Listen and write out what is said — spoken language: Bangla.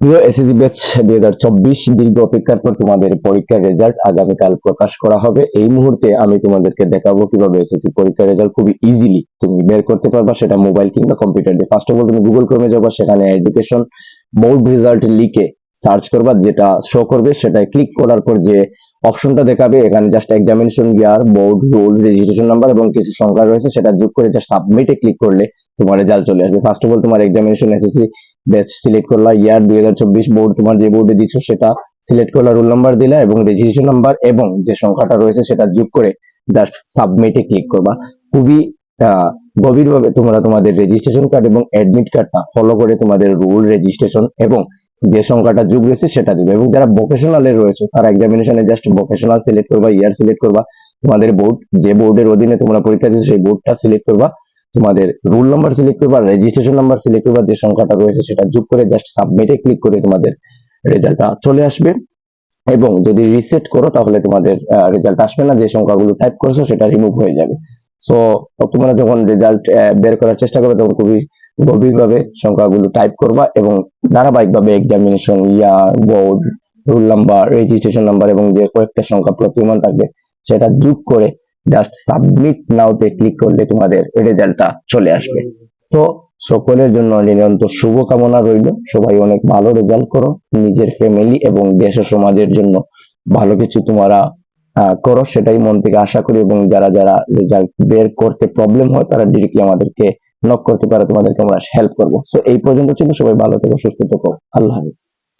প্রিয় এসএসসি ব্যাচ দুই হাজার চব্বিশ দীর্ঘ অপেক্ষার পর তোমাদের পরীক্ষার রেজাল্ট আগামীকাল প্রকাশ করা হবে। এই মুহূর্তে আমি তোমাদেরকে দেখাবো কীভাবে এসএসসি পরীক্ষার রেজাল্ট খুবই ইজিলি তুমি বের করতে পারবা। সেটা মোবাইল কিংবা কম্পিউটার দিয়ে। ফার্স্ট অফ অল তুমি গুগল ক্রমে যাবা, সেখানে এডুকেশন বোর্ড রেজাল্ট লিখে সার্চ করবা, যেটা শো করবে সেটাই ক্লিক করার পর যে অপশনটা দেখাবে, এখানে just examination year board roll registration number এবং কিছু সংখ্যা রয়েছে, সেটা যোগ করে জাস্ট সাবমিটে ক্লিক করলে তোমার রেজাল্ট চলে আসবে। ফার্স্ট অফ অল তোমার এক্সামিনেশন এসএসসি ব্যাচ সিলেক্ট করলা ইয়ার দুই হাজার চব্বিশ বোর্ড তোমার যে বোর্ডে দিচ্ছ সেটা সিলেক্ট করলা রোল নাম্বার দিলা এবং রেজিস্ট্রেশন নাম্বার এবং যে সংখ্যাটা রয়েছে, সেটা যোগ করে জাস্ট সাবমিটে ক্লিক করবা। খুবই গভীরভাবে তোমরা তোমাদের রেজিস্ট্রেশন কার্ড এবং অ্যাডমিট কার্ডটা ফলো করে তোমাদের রোল রেজিস্ট্রেশন এবং যে সংখ্যাটা যোগ রয়েছে সেটা দিবে। এবং যারা ভোকেশনালে রয়েছে, তারা এক্সামিনেশনে জাস্ট ভোকেশনাল সিলেক্ট করবা ইয়ার সিলেক্ট করবা। তোমাদের বোর্ড যে বোর্ডের অধীনে তোমরা পরীক্ষা দিচ্ছ সেই বোর্ডটা সিলেক্ট করবা। তোমাদের রোল নাম্বার সিলেক্ট করবা রেজিস্ট্রেশন নাম্বার সিলেক্ট করবা, যে সংখ্যাটা রয়েছে, সেটা যোগ করে জাস্ট সাবমিটে ক্লিক করে তোমাদের রেজাল্টটা চলে আসবে। এবং যদি রিসেট করো, তাহলে তোমাদের রেজাল্ট আসবে না। যে সংখ্যাগুলো টাইপ করেছ, সেটা রিমুভ হয়ে যাবে। সো তোমরা যখন রেজাল্ট বের করার চেষ্টা করবে, তখন খুবই গভীরভাবে সংখ্যাগুলো টাইপ করবা এবং ধারাবাহিকভাবে examination year board roll number registration number এবং যে কয়েকটা সংখ্যা প্রতিমান থাকবে সেটা যোগ করে জাস্ট সাবমিট নাওতে ক্লিক করলে তোমাদের রেজাল্টটা চলে আসবে। তো সকলের জন্য নিরন্তর শুভকামনা রইল। সবাই অনেক ভালো রেজাল্ট করো। নিজের ফ্যামিলি এবং দেশ ও সমাজের জন্য ভালো কিছু তোমরা করো সেটাই মন থেকে আশা করি এবং যারা যারা রেজাল্ট বের করতে প্রবলেম হয় তারা ডিরেক্টলি আমাদেরকে নক করতে পারে তোমাদেরকে, আমরা হেল্প করব। সো এই পর্যন্ত ছিল, সবাই ভালো থেকো, সুস্থ থেকো। আল্লাহ হাফিজ।